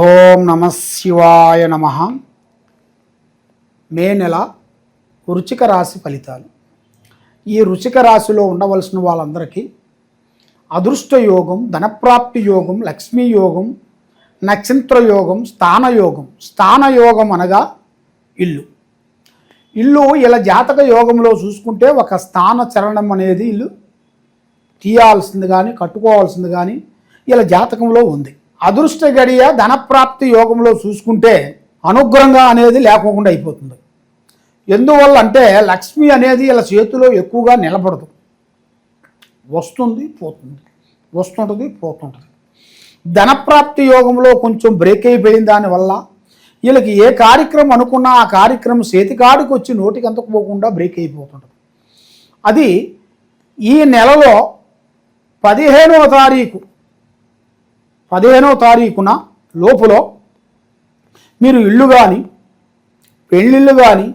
ఓం నమ శివాయ నమ. మే నెల రుచిక రాశి ఫలితాలు. ఈ రుచిక రాశిలో ఉండవలసిన వాళ్ళందరికీ అదృష్ట యోగం ధనప్రాప్తి యోగం లక్ష్మీ యోగం నక్షత్ర యోగం స్థాన యోగం. స్థాన యోగం అనగా ఇల్లు. ఇల్లు ఇలా జాతక యోగంలో చూసుకుంటే ఒక స్థాన చరణం అనేది ఇల్లు. తీయాల్సింది కానీ కట్టుకోవాల్సింది కానీ ఇలా జాతకంలో ఉంది. అదృష్ట గడియ ధనప్రాప్తి యోగంలో చూసుకుంటే అనుగ్రహంగా అనేది లేకోకుండా అయిపోతుంది. ఎందువల్ల అంటే లక్ష్మి అనేది ఇలా చేతిలో ఎక్కువగా నిలబడదు. వస్తుంది పోతుంది. వస్తుంటుంది పోతుంటుంది. ధనప్రాప్తి యోగంలో కొంచెం బ్రేక్ అయిపోయిన దానివల్ల వీళ్ళకి ఏ కార్యక్రమం అనుకున్నా ఆ కార్యక్రమం చేతికాడికి వచ్చి నోటికి అంతకుపోకుండా బ్రేక్ అయిపోతుంటుంది. అది ఈ నెలలో పదిహేనవ తారీఖు పదిహేనవ తారీఖున లోపులో మీరు ఇల్లు కానీ పెళ్ళిళ్ళు కానీ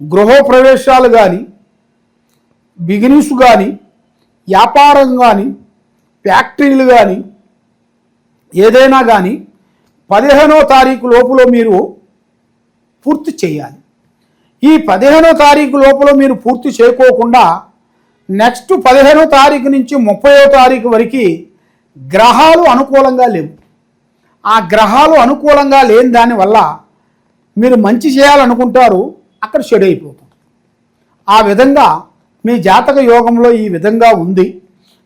గృహప్రవేశాలు కానీ బిజినెస్ కానీ వ్యాపారం కానీ ఫ్యాక్టరీలు కానీ ఏదైనా కానీ పదిహేనో తారీఖు లోపల మీరు పూర్తి చేయాలి. ఈ పదిహేనో తారీఖు లోపల మీరు పూర్తి చేయకోకుండా నెక్స్ట్ పదిహేనో తారీఖు నుంచి ముప్పయో తారీఖు వరకు గ్రహాలు అనుకూలంగా లేవు. ఆ గ్రహాలు అనుకూలంగా లేని దానివల్ల మీరు మంచి చేయాలనుకుంటారు అక్కడ చెడు అయిపోతుంది. ఆ విధంగా మీ జాతక యోగంలో ఈ విధంగా ఉంది.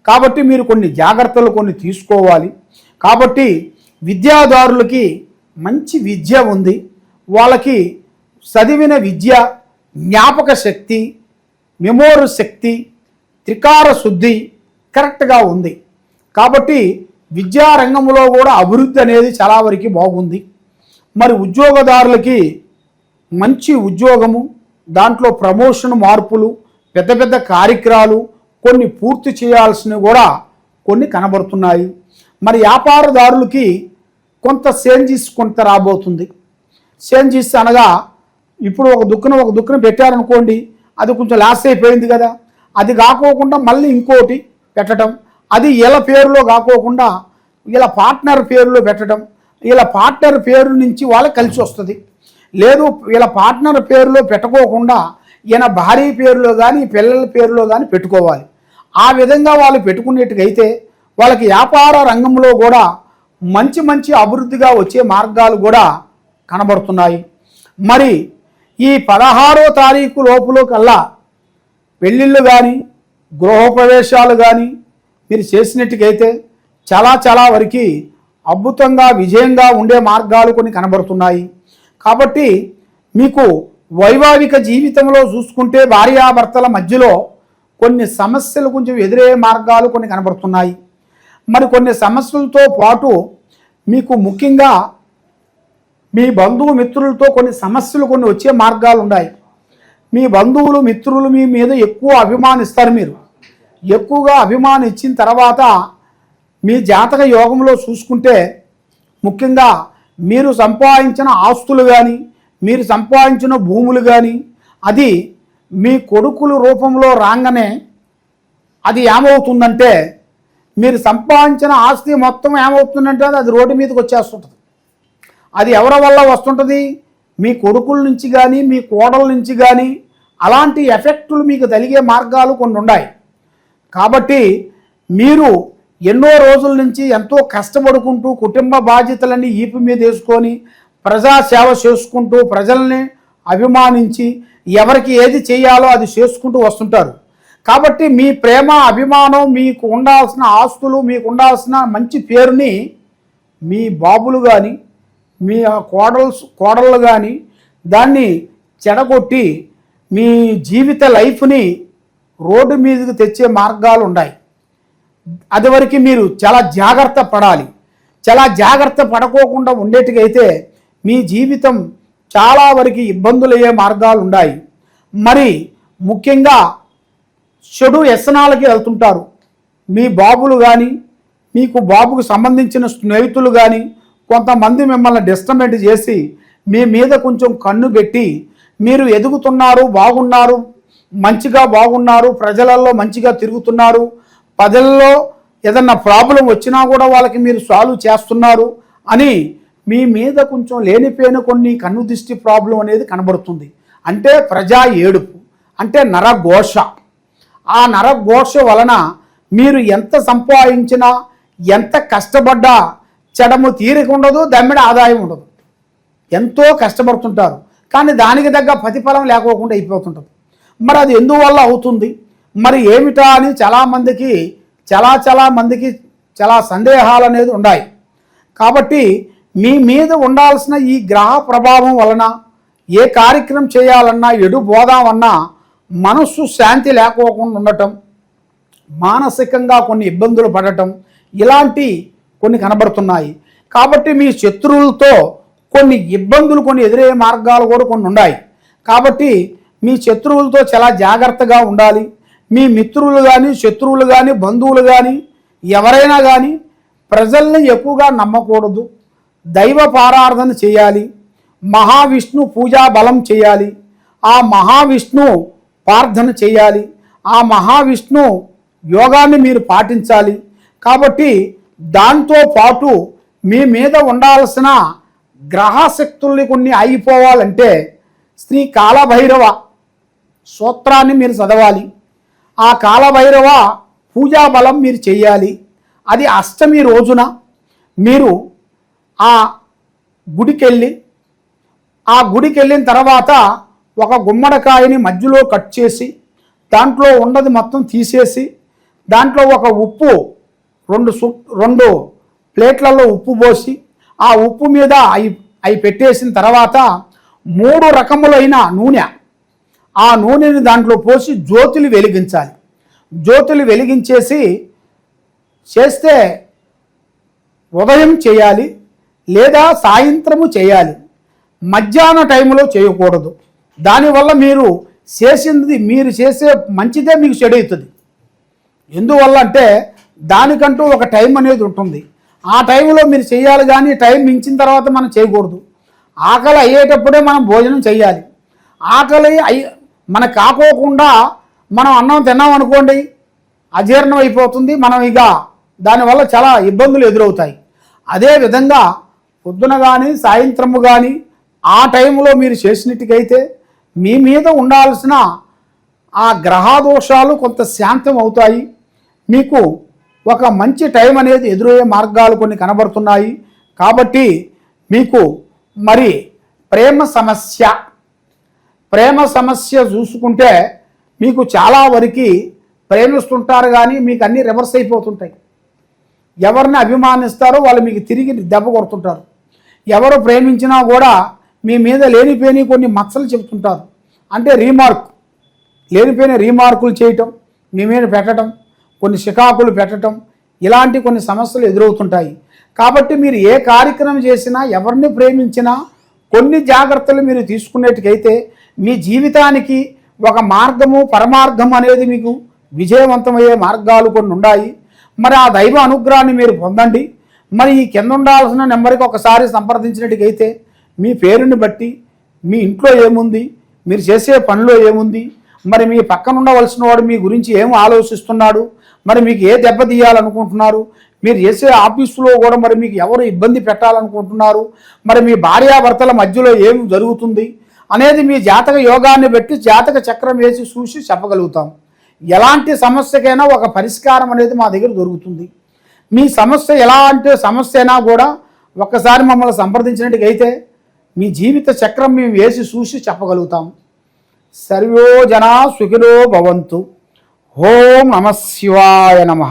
కాబట్టి మీరు కొన్ని జాగ్రత్తలు కొన్ని తీసుకోవాలి. కాబట్టి విద్యాదారులకి మంచి విద్య ఉంది. వాళ్ళకి చదివిన విద్య జ్ఞాపక శక్తి మెమోరు శక్తి త్రికార శుద్ధి కరెక్ట్గా ఉంది. కాబట్టి విద్యారంగంలో కూడా అభివృద్ధి అనేది చాలా వరకు బాగుంది. మరి ఉద్యోగదారులకి మంచి ఉద్యోగము దాంట్లో ప్రమోషన్ మార్పులు పెద్ద పెద్ద కార్యక్రమాలు కొన్ని పూర్తి చేయాల్సినవి కూడా కొన్ని కనబడుతున్నాయి. మరి వ్యాపారదారులకి కొంత చేంజెస్ కొంత రాబోతుంది. చేంజెస్ అనగా ఇప్పుడు ఒక దుక్కును ఒక దుక్కును పెట్టారనుకోండి అది కొంచెం లాస్ అయిపోయింది కదా. అది కాకోకుండా మళ్ళీ ఇంకోటి పెట్టడం అది ఇలా పేరులో కాకోకుండా ఇలా పార్ట్నర్ పేరులో పెట్టడం ఇలా పార్ట్నర్ పేరు నుంచి వాళ్ళకి కలిసి వస్తుంది. లేదు ఇలా పార్ట్నర్ పేరులో పెట్టుకోకుండా ఈయన భార్య పేరులో కానీ పిల్లల పేరులో కానీ పెట్టుకోవాలి. ఆ విధంగా వాళ్ళు పెట్టుకునేట్టుకైతే వాళ్ళకి వ్యాపార రంగంలో కూడా మంచి మంచి అభివృద్ధిగా వచ్చే మార్గాలు కూడా కనబడుతున్నాయి. మరి ఈ పదహారో తారీఖు లోపల కల్లా పెళ్ళిళ్ళు కానీ గృహప్రవేశాలు కానీ మీరు చేసినట్టుకైతే చాలా చాలా వరకు అద్భుతంగా విజయంగా ఉండే మార్గాలు కొన్ని కనబడుతున్నాయి. కాబట్టి మీకు వైవాహిక జీవితంలో చూసుకుంటే భార్యాభర్తల మధ్యలో కొన్ని సమస్యలు కొంచెం ఎదురయ్యే మార్గాలు కొన్ని కనబడుతున్నాయి. మరి కొన్ని సమస్యలతో పాటు మీకు ముఖ్యంగా మీ బంధువు మిత్రులతో కొన్ని సమస్యలు కొన్ని వచ్చే మార్గాలు ఉన్నాయి. మీ బంధువులు మిత్రులు మీ మీద ఎక్కువ అభిమానిస్తారు మీరు. ఎక్కువగా అభిమానం ఇచ్చిన తర్వాత మీ జాతక యోగంలో చూసుకుంటే ముఖ్యంగా మీరు సంపాదించిన ఆస్తులు కానీ మీరు సంపాదించిన భూములు కానీ అది మీ కొడుకుల రూపంలో రాగానే అది ఏమవుతుందంటే మీరు సంపాదించిన ఆస్తి మొత్తం ఏమవుతుందంటే అది రోడ్డు మీదకి వచ్చేస్తుంటుంది. అది ఎవరి వల్ల వస్తుంటుంది? మీ కొడుకుల నుంచి కానీ మీ కోడల నుంచి కానీ అలాంటి ఎఫెక్టులు మీకు కలిగే మార్గాలు కొన్ని ఉన్నాయి. కాబట్టి మీరు ఎన్నో రోజుల నుంచి ఎంతో కష్టపడుకుంటూ కుటుంబ బాధ్యతలన్నీ ఈపు మీద వేసుకొని ప్రజాసేవ చేసుకుంటూ ప్రజల్ని అభిమానించి ఎవరికి ఏది చేయాలో అది చేసుకుంటూ వస్తుంటారు. కాబట్టి మీ ప్రేమ అభిమానం మీకు ఉండాల్సిన ఆస్తులు మీకు ఉండాల్సిన మంచి పేరుని మీ బాబులు కానీ మీ కోడల్స్ కోడళ్ళు కానీ దాన్ని చెడగొట్టి మీ జీవిత లైఫ్ని రోడ్డు మీదకి తెచ్చే మార్గాలు ఉన్నాయి. అది వరకు మీరు చాలా జాగ్రత్త పడాలి. చాలా జాగ్రత్త పడకోకుండా ఉండేట్టుగైతే మీ జీవితం చాలా వరకు ఇబ్బందులు అయ్యే మార్గాలు ఉన్నాయి. మరి ముఖ్యంగా చెడు వ్యసనాలకి వెళ్తుంటారు. మీ బాబులు కానీ మీకు బాబుకు సంబంధించిన స్నేహితులు కానీ కొంతమంది మిమ్మల్ని డిస్టర్బెంట్ చేసి మీ మీద కొంచెం కన్ను పెట్టి మీరు ఎదుగుతున్నారు బాగున్నారు మంచిగా బాగున్నారు ప్రజలలో మంచిగా తిరుగుతున్నారు. ప్రజల్లో ఏదన్నా ప్రాబ్లం వచ్చినా కూడా వాళ్ళకి మీరు సాల్వ్ చేస్తున్నారు అని మీ మీద కొంచెం లేనిపోయిన కొన్ని కన్ను దిష్టి ప్రాబ్లం అనేది కనబడుతుంది. అంటే ప్రజా ఏడుపు అంటే నరఘోష. ఆ నరఘోష వలన మీరు ఎంత సంపాదించినా ఎంత కష్టపడ్డా చెడము తీరిక ఉండదు దమ్మిడ ఆదాయం ఉండదు. ఎంతో కష్టపడుతుంటారు. కానీ దానికి తగ్గ ప్రతిఫలం లేకోకుండా అయిపోతుంటుంది. మరి అది ఎందువల్ల అవుతుంది? మరి ఏమిటా అని చాలామందికి చాలా చాలా మందికి చాలా సందేహాలు అనేది ఉన్నాయి కాబట్టి మీ మీద ఉండాల్సిన ఈ గ్రహ ప్రభావం వలన ఏ కార్యక్రమం చేయాలన్నా ఎడు పోదామన్నా మనస్సు శాంతి లేకోకుండా ఉండటం మానసికంగా కొన్ని ఇబ్బందులు పడటం ఇలాంటి కొన్ని కనబడుతున్నాయి. కాబట్టి మీ శత్రువులతో కొన్ని ఇబ్బందులు కొన్ని ఎదురయ్యే మార్గాలు కూడా కొన్ని ఉన్నాయి కాబట్టి మీ శత్రువులతో చాలా జాగ్రత్తగా ఉండాలి. మీ మిత్రులు కానీ శత్రువులు కానీ బంధువులు కానీ ఎవరైనా కానీ ప్రజల్ని ఎక్కువగా నమ్మకూడదు. దైవ పారార్థన చేయాలి. మహావిష్ణు పూజా బలం చేయాలి. ఆ మహావిష్ణు ప్రార్థన చేయాలి. ఆ మహావిష్ణు యోగాన్ని మీరు పాటించాలి. కాబట్టి దాంతో పాటు మీ మీద ఉండాల్సిన గ్రహశక్తుల్ని కొన్ని అయిపోవాలంటే శ్రీ కాలభైరవ సూత్రాన్ని మీరు చదవాలి. ఆ కాలభైరవ పూజా బలం మీరు చేయాలి. అది అష్టమి రోజున మీరు ఆ గుడికెళ్ళి ఆ గుడికి వెళ్ళిన తర్వాత ఒక గుమ్మడికాయని మధ్యలో కట్ చేసి దాంట్లో ఉన్నది మొత్తం తీసేసి దాంట్లో ఒక ఉప్పు రెండు సు రెండు ప్లేట్లలో ఉప్పు పోసి ఆ ఉప్పు మీద అవి అవి పెట్టేసిన తర్వాత మూడు రకములైన నూనె ఆ నూనెని దాంట్లో పోసి జ్యోతులు వెలిగించాలి. జ్యోతులు వెలిగించేసి చేస్తే ఉదయం చేయాలి లేదా సాయంత్రము చేయాలి. మధ్యాహ్న టైంలో చేయకూడదు. దానివల్ల మీరు చేసింది మీరు చేసే మంచిదే మీకు చెడు అవుతుంది. ఎందువల్ల అంటే దానికంటూ ఒక టైం అనేది ఉంటుంది. ఆ టైంలో మీరు చేయాలి కానీ టైం మించిన తర్వాత మనం చేయకూడదు. ఆకలి అయ్యేటప్పుడే మనం భోజనం చేయాలి. ఆకలి అయ్యి మన కాకోకుండా మనం అన్నం తిన్నాం అనుకోండి అజీర్ణం అయిపోతుంది. మనం ఇక దానివల్ల చాలా ఇబ్బందులు ఎదురవుతాయి. అదేవిధంగా పొద్దున కానీ సాయంత్రము కానీ ఆ టైంలో మీరు చేసినట్టుకైతే మీ మీద ఉండాల్సిన ఆ గ్రహదోషాలు కొంత శాంతం అవుతాయి. మీకు ఒక మంచి టైం అనేది ఎదురయ్యే మార్గాలు కొన్ని కనబడుతున్నాయి. కాబట్టి మీకు మరి ప్రేమ సమస్య ప్రేమ సమస్య చూసుకుంటే మీకు చాలా వరకు ప్రేమిస్తుంటారు కానీ మీకు అన్నీ రివర్స్ అయిపోతుంటాయి. ఎవరిని అభిమానిస్తారో వాళ్ళు మీకు తిరిగి దెబ్బ కొడుతుంటారు. ఎవరు ప్రేమించినా కూడా మీ మీద లేనిపోయిన కొన్ని మచ్చలు చెబుతుంటారు. అంటే రీమార్క్ లేనిపోయిన రీమార్కులు చేయటం మీ మీద పెట్టడం కొన్ని షికాకులు పెట్టడం ఇలాంటి కొన్ని సమస్యలు ఎదురవుతుంటాయి. కాబట్టి మీరు ఏ కార్యక్రమం చేసినా ఎవరిని ప్రేమించినా కొన్ని జాగ్రత్తలు మీరు తీసుకునేట్టుకైతే మీ జీవితానికి ఒక మార్గము పరమార్థం అనేది మీకు విజయవంతమయ్యే మార్గాలు కొన్ని ఉన్నాయి మరి ఆ దైవ అనుగ్రహాన్ని మీరు పొందండి. మరి ఈ కింద ఉండాల్సిన నెంబర్కి ఒకసారి సంప్రదించినట్టుకైతే మీ పేరుని బట్టి మీ ఇంట్లో ఏముంది మీరు చేసే పనిలో ఏముంది మరి మీ పక్కన ఉండవలసిన వాడు మీ గురించి ఏం ఆలోచిస్తున్నాడు మరి మీకు ఏ దెబ్బ తీయాలనుకుంటున్నారు మీరు చేసే ఆఫీసులో కూడా మరి మీకు ఎవరు ఇబ్బంది పెట్టాలనుకుంటున్నారు? మరి మీ భార్యాభర్తల మధ్యలో ఏం జరుగుతుంది? అనేది మీ జాతక యోగాన్ని బట్టి జాతక చక్రం వేసి చూసి చెప్పగలుగుతాం. ఎలాంటి సమస్యకైనా ఒక పరిష్కారం అనేది మా దగ్గర దొరుకుతుంది. మీ సమస్య ఎలాంటి సమస్య అయినా కూడా ఒక్కసారి మమ్మల్ని సంప్రదించినట్టుకైతే మీ జీవిత చక్రం మేము వేసి చూసి చెప్పగలుగుతాం. సర్వో సుఖిలో భవంతు. ఓం నమ శివాయ నమ.